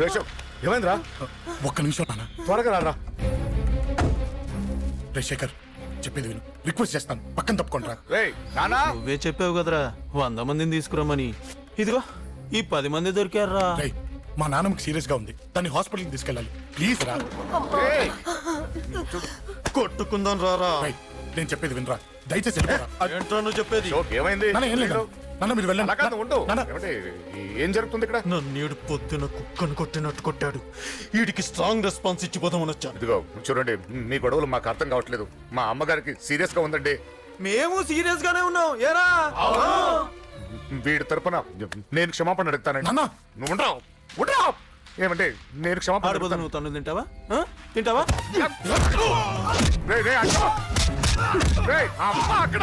రేషవ్ ఏమైందిరా? ఒక్క నిమిషం నాన్న. త్వరగా రారా. రే శేఖర్ చెప్పేది విను. రిక్వెస్ట్ చేస్తాను. పక్కన తప్పుకోండి రేయ్ నానా నువ్వే చెప్పావు కదరా వంద మందిని తీసుకురమ్మని. ఇదిగో ఈ పది మంది దొరికారా రే మా నాన్నకి సీరియస్గా ఉంది. దాన్ని హాస్పిటల్కి తీసుకెళ్ళాలి. ప్లీజ్ రా. కొట్టుకుందాం రారా. రేయ్, నేను చెప్పేది వినరా. దయచేసి వెళ్ళిపోరా. ఏంట్రా నువ్వు చెప్పేది? షోక్ ఏమైంది? నాన్న ఏం లేదు. నాన్న మీరు వెళ్ళండి. కాదు ఉండు. నాన్న. ఏమంటే ఏం జరుగుతుంది ఇక్కడ? నన్నేడు పొద్దున కుక్కను కొట్టినట్టు కొట్టాడు. వీడికి స్ట్రాంగ్ రెస్పాన్స్ ఇచ్చిపోదామని వచ్చాను. ఇదిగో చూడండి మీ గొడవలు మాకు అర్థం కావట్లేదు. మా అమ్మగారికి సీరియస్గా ఉందండి. మేము సీరియస్ గానే ఉన్నాం. ఏరా? వీడి తరపున నేను క్షమాపణ అడుగుతానండి. నాన్న. నువ్వు ఉండరావు ఉండరావు ఏమంటే నేను క్షమాపణ అడుగుతాను. నువ్వు తను తింటావా? ఆ? తింటావా? రేయ్, రేయ్, అక్క. అమ్మ అక్కడ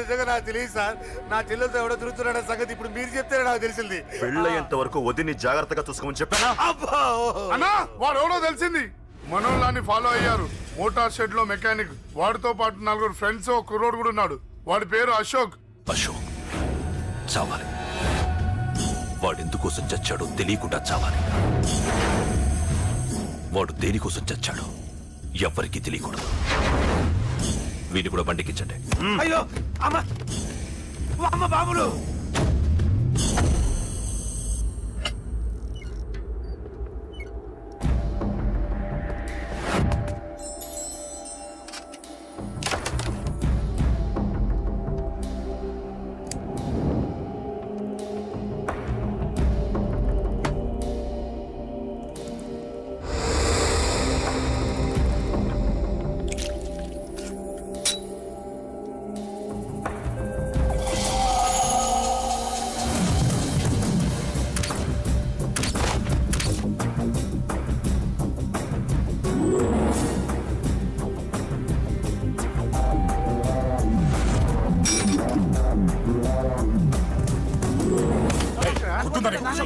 నిజంగా నాకు తెలియదు సార్. నా చెల్లెలతో ఎవడో తిరుగుతున్నాడన్న సంగతి ఇప్పుడు మీరు చెప్తేనే నాకు తెలిసింది. పెళ్ళయ్యేంత వరకు వదిని జాగ్రత్తగా చూసుకోమని చెప్పానా? అబ్బా ఓహో. అన్నా వాడు ఎవడో తెలిసింది. మనోళ్ళని ఫాలో అయ్యారు. మోటార్ షెడ్లో మెకానిక్ వాడితో పాటు నలుగురు ఫ్రెండ్స్ ఒక కుర్రోడు కూడా ఉన్నాడు. వాడి పేరు అశోక్. అశోక్ చావాలి. వాడెందుకోసం చచ్చాడో తెలియకుండా చావాలి. వాడు దేనికోసం చచ్చాడో ఎవ్వరికీ తెలియకూడదు. వీని కూడా బండికించండి అయ్యో అమ్మ ఓ అమ్మ బాబులు!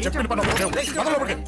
చెప్పిన పని ఒకటే ఉంది. పద లోపలికి.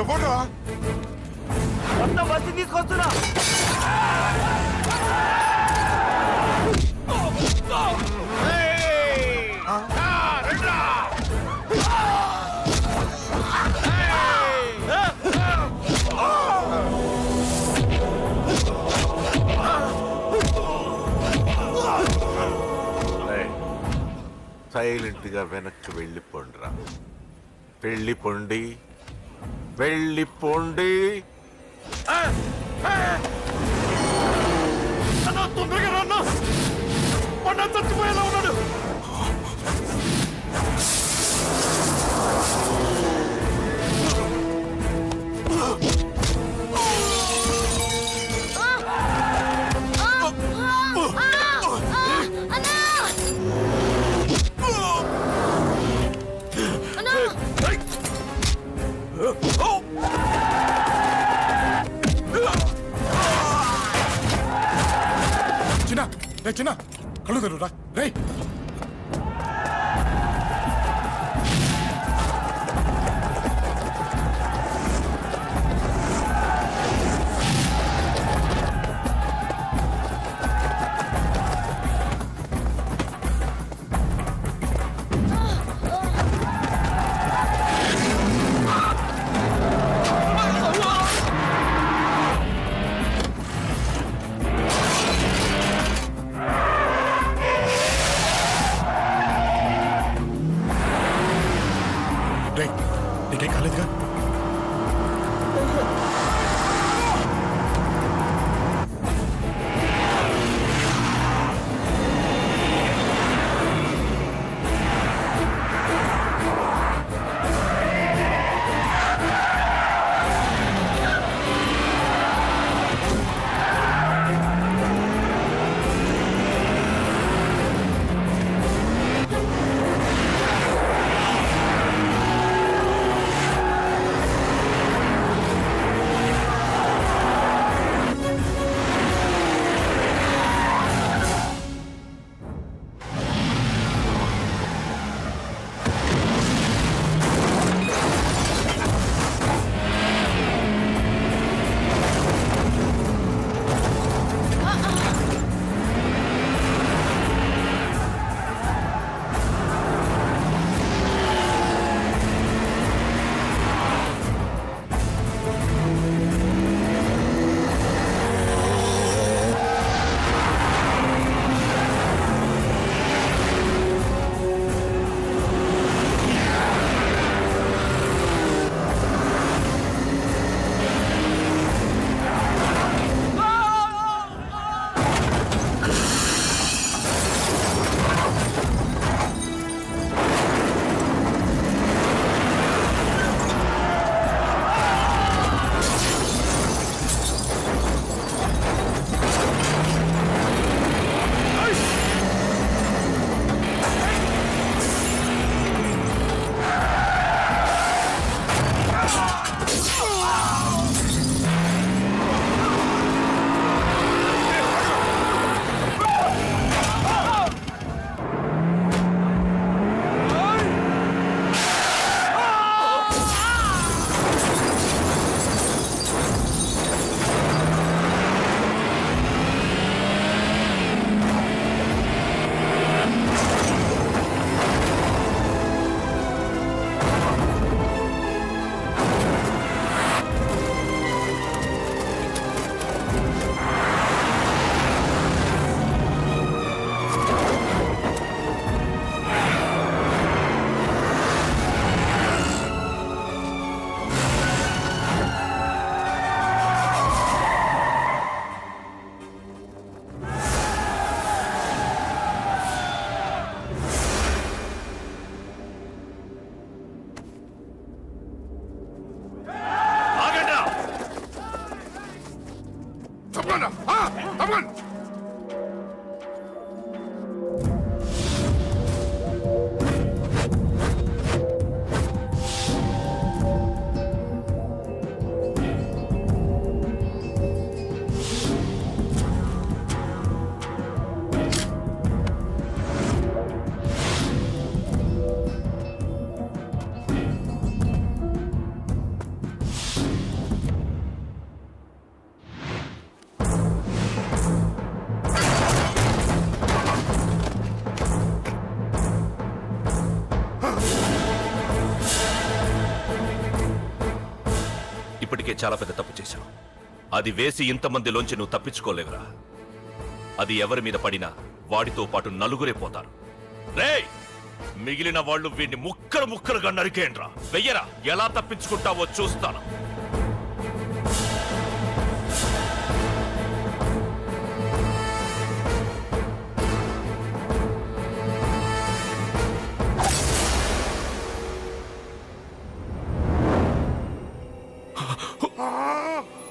ఎవర్రా మొత్తం బస్సు తీసుకొస్తున్నా. సైలెంట్గా వెనక్కి వెళ్ళి పండురా పెళ్ళి పొండి వెళ్ళిపోండి. తొందరగా రాన్నా ఉన్నాడు. ఇప్పటికే చాలా పెద్ద తప్పు చేశావు అది వేసి ఇంతమందిలోంచి నువ్వు తప్పించుకోలేవురా. అది ఎవరి మీద పడినా వాడితో పాటు నలుగురే పోతారు. రేయ్! మిగిలిన వాళ్ళు వీడిని ముక్కలు ముక్కలుగా నరికేయండ్రా. వెయ్యరా! ఎలా తప్పించుకుంటావో చూస్తాను. Ah!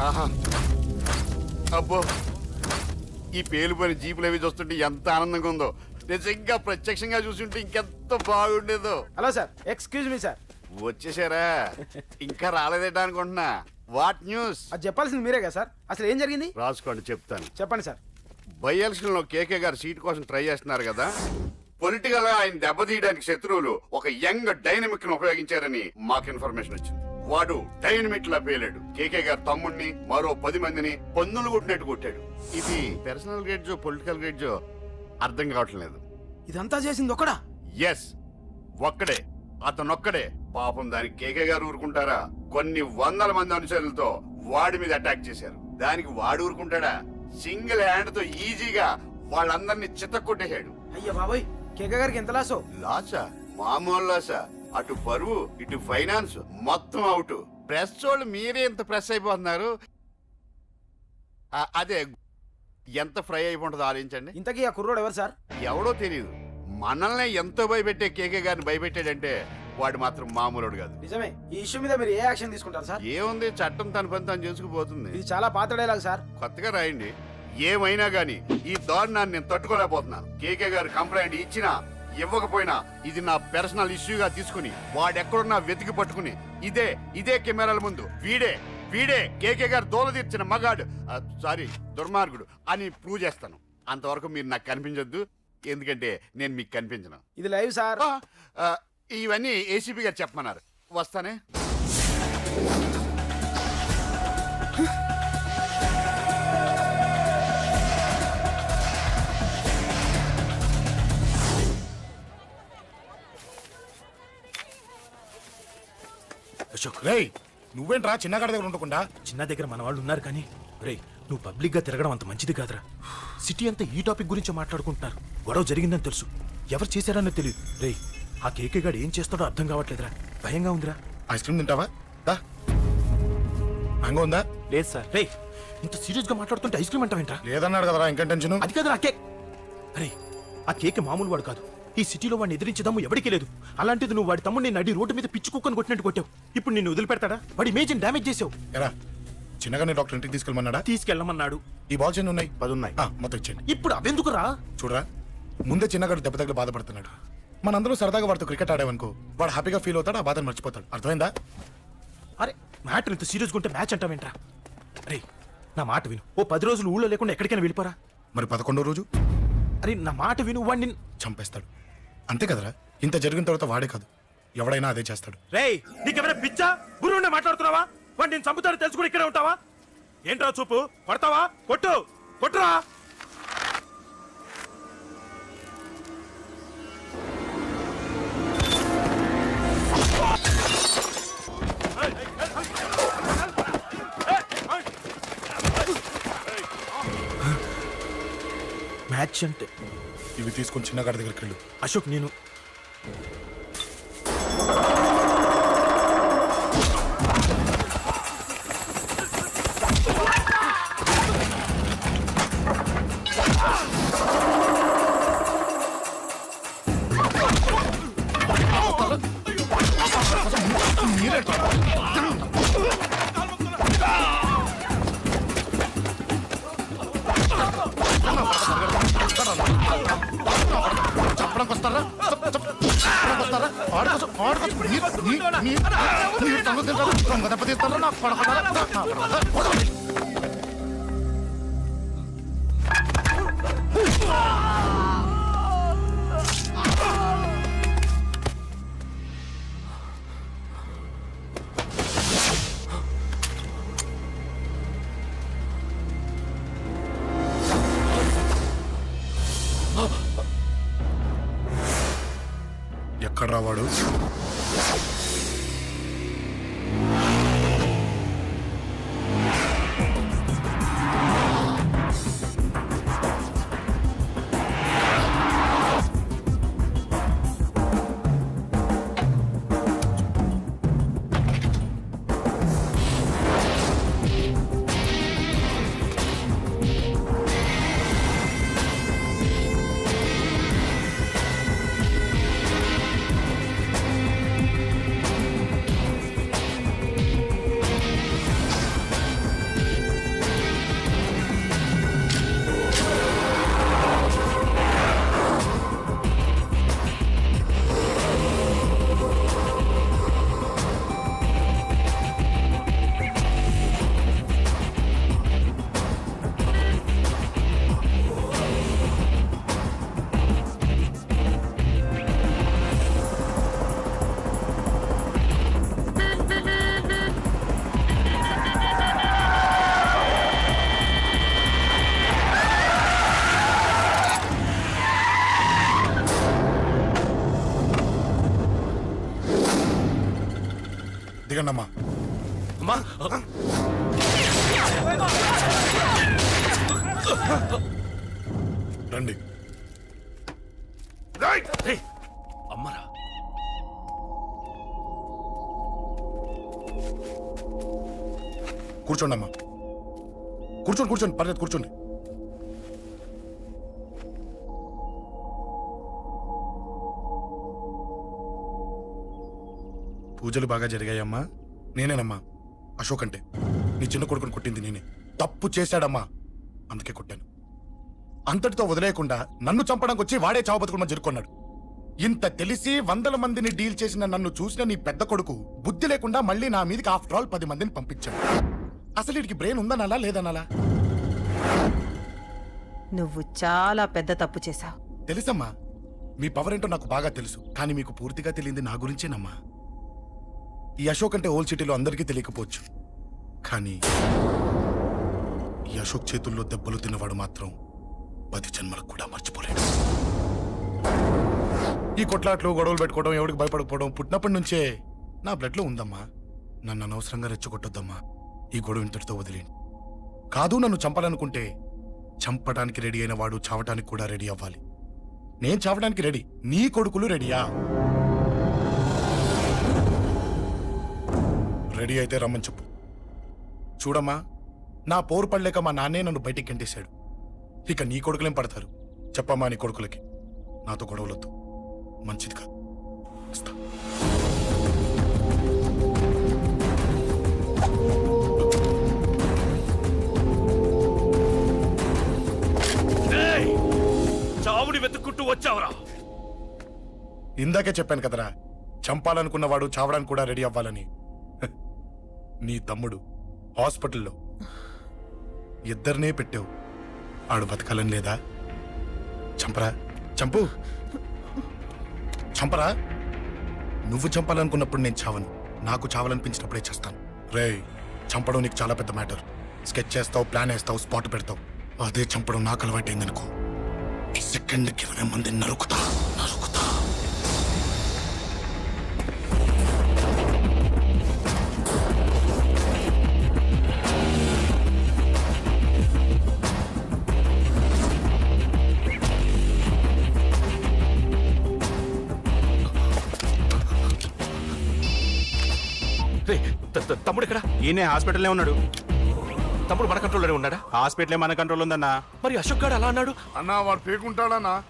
ఆహా. అబ్బో. ఈ పేలిపోయిన జీపులు అవి చూస్తుంటే ఎంత ఆనందంగా ఉందో. నిజంగా ప్రత్యక్షంగా చూస్తుంటే ఇంకెంత బాగుండేదో. Hello sir excuse me sir. వచ్చేసారా? ఇంకా రాలేదేటా అనుకుంటున్నా. What news? అది చెప్పాల్సింది మీరే కదా సార్. అసలు ఏం జరిగింది? రాసుకోండి చెప్తాను. చెప్పండి సార్. బై కేకే గారు సీట్ కోసం ట్రై చేస్తున్నారు కదా. పొలిటికల్గా ఆయన దెబ్బతీయడానికి శత్రువులు ఒక యంగ్ డైనమిక్ను ఉపయోగించారని మాకు ఇన్ఫర్మేషన్ వచ్చింది. వాడు డైనమిక్ లా పేలాడు. కేకే గారు తమ్ముడిని మరో పది మందిని పన్నులు కొట్టినట్టు కొట్టాడు. ఇది పర్సనల్ గ్రేడ్జో పొలిటికల్ గ్రేడ్జో అర్థం కావట్లేదు. ఇదంతా చేసింది ఒకడా ఎస్ ఒక్కడే. అతనొక్కడే. పాపం దానికి కేకే గారు ఊరుకుంటారా? కొన్ని వందల మంది అనుచరులతో వాడి మీద అటాక్ చేశారు. దానికి వాడు ఊరుకుంటాడా? సింగిల్ హ్యాండ్తో ఈజీగా వాళ్ళందరినీ చిత్తకొట్టేశాడు అయ్యా బాబాయ్ కేక గారికి ఎంత లాసో? లాసా? మామూలు లాసా? అటు పరువు ఇటు ఫైనాన్స్ మొత్తం అవుట్. ప్రెస్ వాళ్ళు మీరే ఎంత ప్రెస్ అయిపోతున్నారు. ఆ, అదే ఎంత ఫ్రై అయిపోతుందో ఆలోచించండి. ఇంతకీ ఆ కుర్రోడు ఎవరు సార్? ఎవడో తెలియదు మనల్ని ఎంతో భయపెట్టే కేకే గారిని భయపెట్టాడంటే వాడు మాత్రం మామూలుడు కాదు. నిజమే. ఈ ఇష్యూ మీద మీరు ఏ యాక్షన్ తీసుకుంటారు సార్? ఏముంది చట్టం తన పని తను చేసుకుపోతుంది. ఇది చాలా పాత డైలాగ్ సార్. కొత్తగా రాయండి. ఏమైనా గాని ఈ దారుణాన్ని నేను తట్టుకోలేకపోతున్నాను. కేకే గారు కంప్లైంట్ ఇచ్చినా ఇవ్వకపోయినా ఇది నా పర్సనల్ ఇష్యూగా తీసుకుని వాడెక్కడున్నా వెతికి పట్టుకుని ఇదే ఇదే కెమెరాల ముందు. వీడే వీడే కేకే గారు దోల తీర్చిన మగాడు. సారీ దుర్మార్గుడు అని ప్రూవ్ చేస్తాను. అంతవరకు మీరు నాకు కనిపించొద్దు. ఎందుకంటే నేను మీకు కనిపించను. ఇది లైవ్ సార్. ఇవన్నీ ఏసీపీ గారు చెప్పమన్నారు. వస్తానే? అశోక్. రేయ్ నువ్వేంట్రా చిన్నగాడి దగ్గర ఉండకుండా? చిన్న దగ్గర మన వాళ్ళు ఉన్నారు కానీ రే నువ్వు పబ్లిక్గా తిరగడం అంత మంచిది కాదురా. సిటీ అంతా ఈ టాపిక్ గురించి మాట్లాడుకుంటున్నారు. గొడవ జరిగిందని తెలుసు. ఎవరు చేశారన్నది తెలియదు. రే ఆ కేకే గాడు ఏం చేస్తాడో అర్థం కావట్లేదురా. భయంగా ఉందిరా. ఐస్ క్రీమ్ తింటావా? దా. మ్యాంగో ఉందా? లేదు సార్. రే ఇంత సీరియస్గా మాట్లాడుతుంటే ఐస్ క్రీమ్ అంటావేంట్రా? లేదన్నాడు కదరా ఇంకా టెన్షన్ అది కాదు ఆ కేక్. అరే ఆ కేక్ మామూలు వాడు కాదు. ఈ సిటీలో వాడిని ఎదిరించదమ్ము ఎవరికీ లేదు. అలాంటిది నువ్వు వాడి తమ్ముడిని నడి రోడ్డు మీద పిచ్చి కుక్కని కొట్టినట్టు కొట్టావు. ఇప్పుడు నిన్ను వదిలిపెడతాడా? వాడి ఇమేజ్ని డ్యామేజ్ చేసావు. ఎరా చిన్నగానే డాక్టర్ ఇంటికి తీసుకెళ్ళమన్నాడా? తీసుకెళ్ళమన్నాడు. ఈ బాల్స్ ఎన్ని ఉన్నాయి? పది ఉన్నాయి ఆ, మొత్తం ఇచ్చేయండి. ఇప్పుడు అవెందుకురా చూడరా ముందే చిన్నగాడు దెబ్బ తగిలి బాధపడుతున్నాడు. మనందరూ సరదాగా వాడితో క్రికెట్ ఆడామనుకో వాడు హ్యాపీగా ఫీల్ అవుతాడు ఆ బాధను మర్చిపోతాడు. అర్థమైందా? అరే మ్యాటర్ ఇంత సీరియస్గా ఉంటే మ్యాచ్ అంటావేంట్రా? అరే నా మాట విను. ఓ పది రోజులు ఊళ్ళో లేకుండా ఎక్కడికైనా వెళ్ళిపోరా? మరి పదకొండో రోజు? అరే నా మాట విను వాడిని చంపేస్తాడు. అంతే కదరా? ఇంత జరిగిన తర్వాత వాడే కాదు. ఎవడైనా అదే చేస్తాడు. రేయ్ నీకేమైనా పిచ్చా? గురువునే మాట్లాడుతున్నావా? వాడు నేను చంపుతాను తెలుసుకుని ఇక్కడే ఉంటావా? ఏంట్రా చూపు? కొడతావా? కొట్టు! కొట్టురా! మ్యాచ్ అంటే ఇవి తీసుకొని చిన్నగాడి దగ్గరికి వెళ్ళు. అశోక్ నేను మీరు- మీరు దొంగ దెబ్బ నా ఎక్కడ రండి. అమ్మరా. కూర్చోండి అమ్మా. కూర్చోండి కూర్చోండి పర్లేదు కూర్చోండి. పూజలు బాగా జరిగాయమ్మా. నేనేనమ్మా. అశోక్ అంటే నీ చిన్న కొడుకుని కొట్టింది నేనే. తప్పు చేశాడమ్మా. అందుకే కొట్టాను. అంతటితో వదిలేయకుండా నన్ను చంపడానికి వచ్చి వాడే చావు బతుకుమని జరుకున్నాడు ఇంత తెలిసి వందల మందిని డీల్ చేసిన నన్ను చూసిన నీ పెద్ద కొడుకు బుద్ధి లేకుండా మళ్ళీ నా మీదకి ఆఫ్టర్ ఆల్ పది మందిని పంపించాడు. అసలు వీడికి బ్రెయిన్ ఉందనాలా లేదనాలా నువ్వు చాలా పెద్ద తప్పు చేశావు. తెలుసమ్మా మీ పవర్ ఏంటో నాకు బాగా తెలుసు కానీ మీకు పూర్తిగా తెలియంది నా గురించేనమ్మా. ఈ అశోక్ అంటే ఓల్డ్ సిటీలో అందరికీ తెలియకపోవచ్చు. కానీ ఈ అశోక్ చేతుల్లో దెబ్బలు తిన్నవాడు మాత్రం పది జన్మలకు కూడా మర్చిపోలేడు. ఈ కొట్లాట్లు గొడవలు పెట్టుకోవడం ఎవరికి భయపడకపోవడం పుట్టినప్పటి నుంచే నా బ్లడ్లో ఉందమ్మా. నన్ను అనవసరంగా రెచ్చగొట్టొద్దమ్మా. ఈ గొడవ ఇంతటితో వదిలేండి కాదు నన్ను చంపాలనుకుంటే చంపడానికి రెడీ అయిన వాడు చావటానికి కూడా రెడీ అవ్వాలి. నేను చావడానికి రెడీ. నీ కొడుకులు రెడీయా? రెడీ అయితే రమ్మని చెప్పు. చూడమ్మా నా పోరు పడలేక మా నాన్నే నన్ను బయటికి గంటేశాడు. ఇక నీ కొడుకులేం పడతారు. చెప్పమ్మా నీ కొడుకులకి. నాతో గొడవలొద్దు. మంచిది కాదు! చావుని వెతుక్కుంటూ వచ్చావురా. ఇందాకే చెప్పాను కదరా చంపాలనుకున్నవాడు చావడానికి కూడా రెడీ అవ్వాలని. నీ తమ్ముడు హాస్పిటల్లో ఇద్దరినే పెట్టావు. ఆడు బతకాలని లేదా? చంపరా? చంపు. చంపరా? నువ్వు చంపాలనుకున్నప్పుడు నేను చావను. నాకు చావాలనిపించినప్పుడే చేస్తాను. రేయ్ చంపడం నీకు చాలా పెద్ద మ్యాటర్. స్కెచ్ చేస్తావు ప్లాన్ వేస్తావు స్పాట్ పెడతావు. అదే చంపడం నాకు అలవాటైందనుకో. సెకండ్కి ఇరవై మంది నరుకుతా. నరుకుతా ఈయనే హాస్పిటల్లో ఉన్నాడు. తమ్ముడు మన కంట్రోల్లోనే ఉన్నాడా? హాస్పిటలే మన కంట్రోల్ ఉందన్నా. మరి అశోక్ గాడు అలా అన్నాడు? అన్నా వాడు పేకుంటాడన్నా